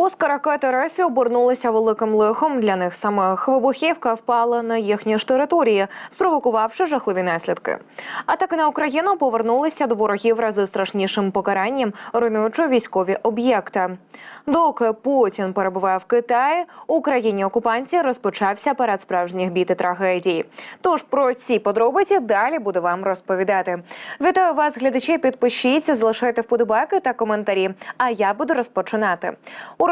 Ракети РФ обернулися великим лихом для них самих. Вибухівка впала на їхні ж території, спровокувавши жахливі наслідки. Атаки на Україну повернулися до ворогів рази страшнішим покаранням, руйнуючи військові об'єкти. Доки Путін перебуває в Китаї, Україні окупанції розпочався парад справжніх бід і трагедій. Тож про ці подробиці далі буду вам розповідати. Вітаю вас, глядачі. Підпишіться, залишайте вподобайки та коментарі. А я буду розпочинати.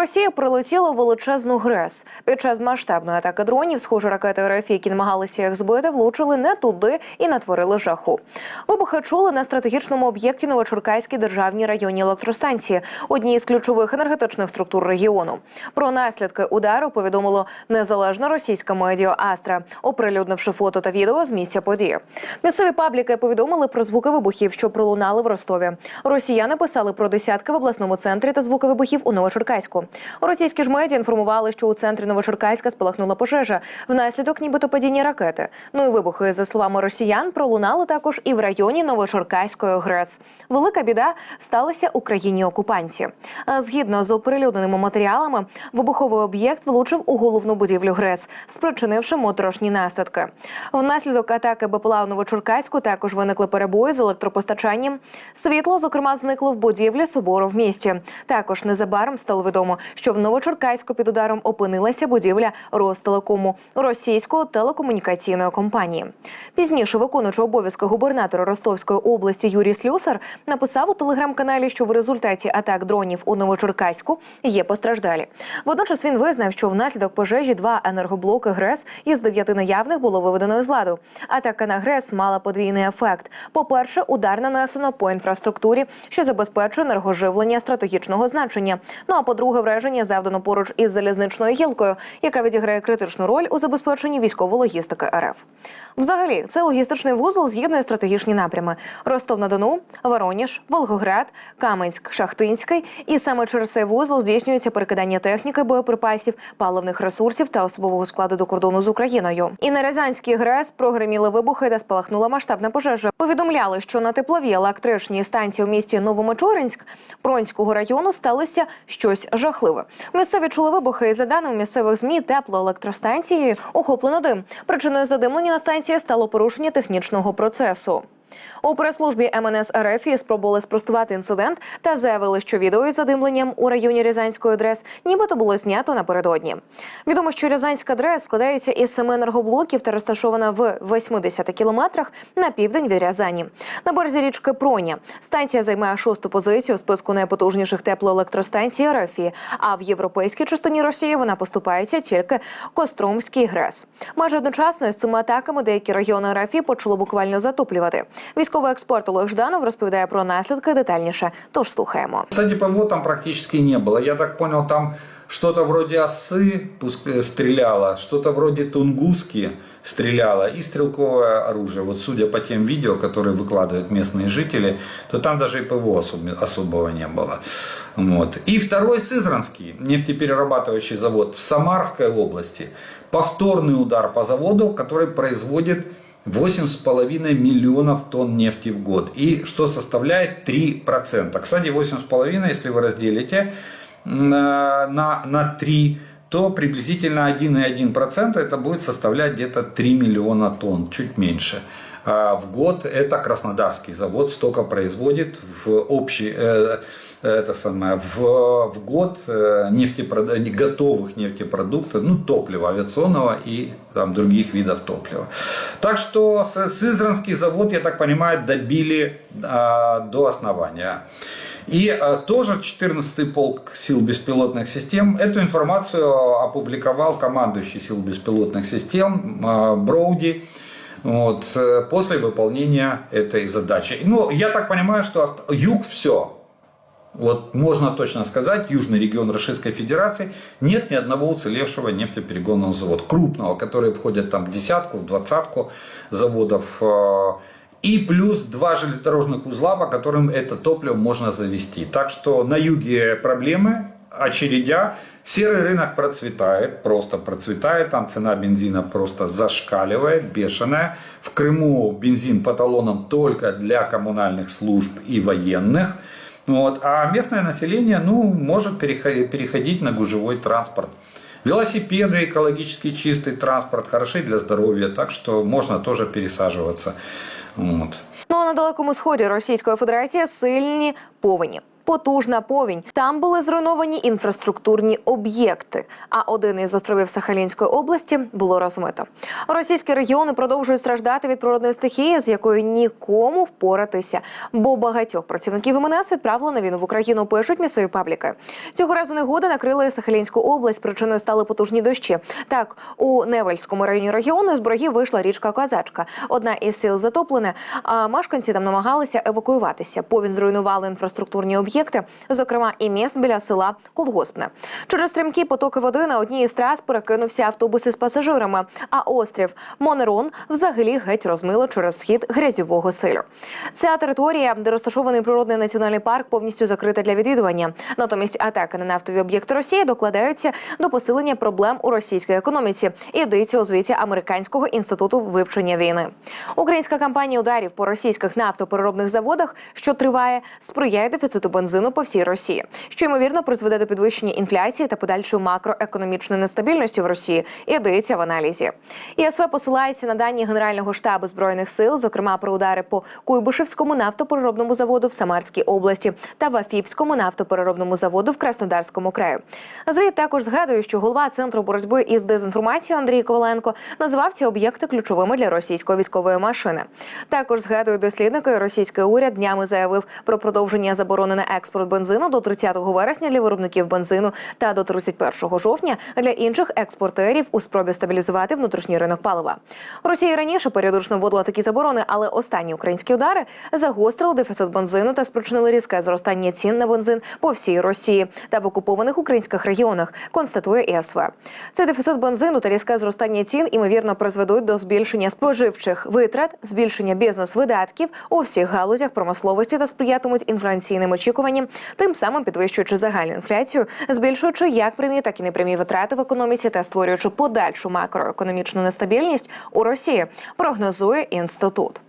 Росії прилетіло величезну ГРЕС. Під час масштабної атаки дронів, схоже, ракети РФ, які намагалися їх збити, влучили не туди і натворили жаху. Вибухи чули на стратегічному об'єкті Новочуркайській державній районній електростанції, одній із ключових енергетичних структур регіону. Про наслідки удару повідомило незалежна російська медіа Астра, оприлюднивши фото та відео з місця події. Місцеві пабліки повідомили про звуки вибухів, що пролунали в Ростові. Росіяни писали про десятки в обласному центрі та звуки вибухів у Новочеркаську. Російські ж медіа інформували, що у центрі Новочеркаська спалахнула пожежа внаслідок нібито падіння ракети. Ну і вибухи, за словами росіян, пролунали також і в районі Новочеркаської ГРЕС. Велика біда сталася Україні окупанці. А Згідно з оприлюдненими матеріалами, вибуховий об'єкт влучив у головну будівлю ГРЕС, спричинивши моторошні наслідки. Внаслідок атаки БПЛА у Новочеркаську також виникли перебої з електропостачанням. Світло, зокрема, зникло в будівлі собору в місті. Також незабаром стало відомо, що в Новочеркаську під ударом опинилася будівля Ростелекому російської телекомунікаційної компанії. Пізніше виконуючий обов'язки губернатора Ростовської області Юрій Слюсар написав у телеграм-каналі, що в результаті атак дронів у Новочеркаську є постраждалі. Водночас він визнав, що внаслідок пожежі два енергоблоки ГРЕС із дев'яти наявних було виведено з ладу. Атака на ГРЕС мала подвійний ефект. По-перше, удар нанесено по інфраструктурі, що забезпечує енергоживлення стратегічного значення. Ну а по-друге, враження завдано поруч із залізничною гілкою, яка відіграє критичну роль у забезпеченні військової логістики РФ. Взагалі, це логістичний вузол з'єднує стратегічні напрями: Ростов-на-Дону, Вороніж, Волгоград, Каменськ, Шахтинський. І саме через цей вузол здійснюється перекидання техніки, боєприпасів, паливних ресурсів та особового складу до кордону з Україною. І на Рязанській ГРЕС прогреміли вибухи та спалахнула масштабна пожежа. Повідомляли, що на тепловій електричній станції у місті Новомичуринськ Пронського району сталося щось жахливе. Місцеві чули за даними місцевих змі теплоелектростанції охоплено дим. Причиною задимлення на станції стало порушення технічного процесу. У прес-службі МНС РФ спробували спростувати інцидент та заявили, що відео із задимленням у районі Рязанської дрес нібито було знято напередодні. Відомо, що Рязанська дрес складається із семи енергоблоків та розташована в 80 кілометрах на південь від Рязані. На березі річки Проня станція займає шосту позицію в списку найпотужніших теплоелектростанцій РФ, а в європейській частині Росії вона поступається тільки Костромський ГРЕС. Майже одночасно з цими атаками деякі райони РФ почали буквально затоплювати. Військовий експерт Олег Жданов розповідає про наслідки детальніше. Тож слухаємо. Кстати, ПВО там практически не было. Я так понял, там что-то вроде осы пуск- э, стреляло, что-то вроде тунгуски стреляло и стрелковое оружие. Вот судя по тем видео, которые выкладывают местные жители, то там даже и ПВО особ- особого не было. Вот. И второй Сызранский нефтеперерабатывающий завод в Самарской области. Повторный удар по заводу, который производит 8,5 миллионов тонн нефти в год. И что составляет 3%. Кстати, 8,5, если вы разделите на, на, на 3, то приблизительно 1,1% это будет составлять где-то 3 миллиона тонн, чуть меньше. А В год это Краснодарский завод столько производит в общий, э, это самое, в, в год э, нефтепрод- э, готовых нефтепродуктов, ну топлива авиационного и там, других видов топлива. Так что Сызранский завод, я так понимаю, добили а, до основания. И а, тоже 14-й полк сил беспилотных систем. Эту информацию опубликовал командующий сил беспилотных систем а, Броуди вот, э, после выполнения этой задачи. Ну, я так понимаю, что юг все. Вот можно точно сказать, южный регион Российской Федерации нет ни одного уцелевшего нефтеперегонного завода, крупного, который входит там в десятку, в двадцатку заводов. э, И плюс два железнодорожных узла, по которым это топливо можно завести. Так что на юге проблемы, очередя. Серый рынок процветает, просто процветает. Там цена бензина просто зашкаливает, бешеная. В Крыму бензин по талонам только для коммунальных служб и военных. Вот. А местное население ну, может перехо- переходить на гужевой транспорт. Велосипеды, экологически чистый транспорт, хороши для здоровья, так что можно тоже пересаживаться. Вот. Ну а на далекому сході Російської Федерації сильні повені. Потужна повінь. Там були зруйновані інфраструктурні об'єкти. А один із островів Сахалінської області було розмито. Російські регіони продовжують страждати від природної стихії, з якою нікому впоратися. Бо багатьох працівників МНС відправили на війну в Україну. Пишуть місцеві пабліки. Цього разу негода накрила Сахалінську область. Причиною стали потужні дощі. Так, у Невельському районі регіону з берегів вийшла річка Козачка. Одна із сіл затоплена, а мешканці там намагалися евакуюватися. Повінь зруйнували інфраструктурні об'єкти, зокрема і міст біля села Колгоспне. Через стрімкі потоки води на одній із трас перекинувся автобус із пасажирами. А острів Монерон взагалі геть розмило через схід грязьового силю. Ця територія, де розташований природний національний парк, повністю закрита для відвідування. Натомість атаки на нафтові об'єкти Росії докладаються до посилення проблем у російській економіці. Йдеться у звіті Американського інституту вивчення війни. Українська кампанія ударів по російських нафтопереробних заводах, що триває, сприяє дефіциту бензину по всій Росії, що ймовірно призведе до підвищення інфляції та подальшої макроекономічної нестабільності в Росії. Йдеться в аналізі. ІСВ посилається на дані Генерального штабу збройних сил, зокрема про удари по Куйбишевському нафтопереробному заводу в Самарській області та Вафіпському нафтопереробному заводу в Краснодарському краї. Звіт також згадує, що голова центру боротьби із дезінформацією Андрій Коваленко назвав ці об'єкти ключовими для російської військової машини. Також згадують дослідники, російський уряд днями заявив про продовження заборони на експорт бензину до 30 вересня для виробників бензину та до 31 жовтня для інших експортерів у спробі стабілізувати внутрішній ринок палива. Росія раніше періодично вводила такі заборони, але останні українські удари загострили дефіцит бензину та спричинили різке зростання цін на бензин по всій Росії та в окупованих українських регіонах. Констатує ІСВ. Цей дефіцит бензину та різке зростання цін імовірно призведуть до збільшення споживчих витрат, збільшення бізнес-видатків у всіх галузях промисловості та сприятимуть інфляційним очікуванням, тим самим підвищуючи загальну інфляцію, збільшуючи як прямі, так і непрямі витрати в економіці та створюючи подальшу макроекономічну нестабільність у Росії. Прогнозує інститут.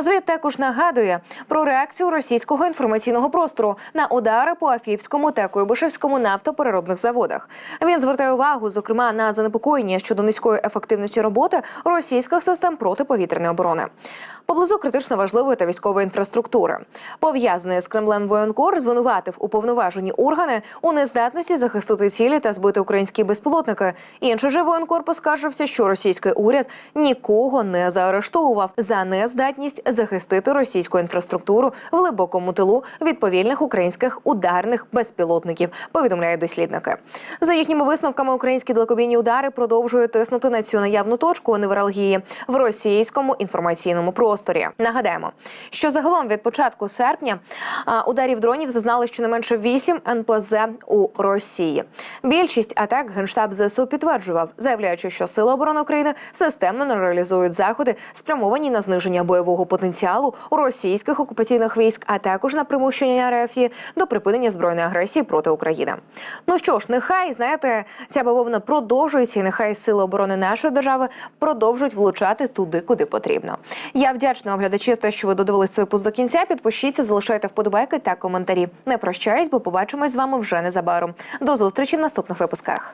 Звіт також нагадує про реакцію російського інформаційного простору на удари по Афіпському та Куйбишевському нафтопереробних заводах. Він звертає увагу, зокрема, на занепокоєння щодо низької ефективності роботи російських систем протиповітряної оборони. Поблизу критично важливої та військової інфраструктури, пов'язаний з Кремлем воєнкор, звинуватив уповноважені органи у нездатності захистити цілі та збити українські безпілотники. Інший же воєнкор поскаржився, що російський уряд нікого не заарештовував за нездатність захистити російську інфраструктуру в глибокому тилу від повільних українських ударних безпілотників. Повідомляють дослідники. За їхніми висновками, українські далекобійні удари продовжують тиснути на цю наявну точку невралгії в російському інформаційному просторі. Нагадаємо, що загалом від початку серпня ударів дронів зазнали щонайменше 8 НПЗ у Росії. Більшість атак генштаб ЗСУ підтверджував, заявляючи, що сили оборони України системно реалізують заходи, спрямовані на зниження бойового потенціалу російських окупаційних військ, а також на примушення РФ до припинення збройної агресії проти України. Ну що ж, нехай знаєте, ця бавовна продовжується, і нехай сили оборони нашої держави продовжують влучати туди, куди потрібно. Я вдячна вам, глядачі, те, що ви додивились цей випуск до кінця. Підпишіться, залишайте вподобайки та коментарі. Не прощаюсь, бо побачимось з вами вже незабаром. До зустрічі в наступних випусках.